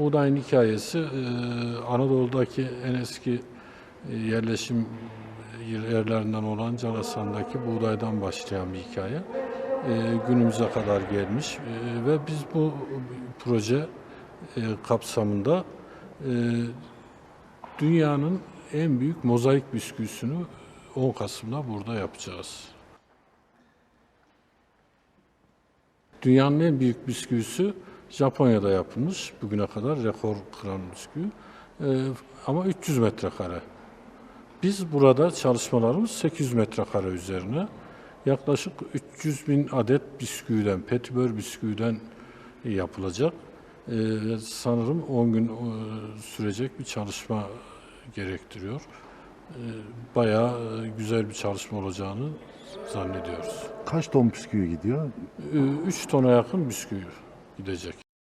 Buğdayın hikayesi e, Anadolu'daki en eski e, yerleşim yerlerinden olan Calasan'daki buğdaydan başlayan bir hikaye. E, günümüze kadar gelmiş ve biz bu proje kapsamında dünyanın en büyük mozaik bisküvisini 10 Kasım'da burada yapacağız. Dünyanın en büyük bisküvisi Japonya'da yapılmış. Bugüne kadar rekor kıran bisküvi. Ee, ama 300 metrekare. Biz burada çalışmalarımız 800 metrekare üzerine. Yaklaşık 300 bin adet bisküviden, petibör bisküviden yapılacak. Ee, sanırım 10 gün e, sürecek bir çalışma gerektiriyor. Ee, bayağı e, güzel bir çalışma olacağını zannediyoruz. Kaç ton bisküvi gidiyor? 3 tona yakın bisküvi gidecek.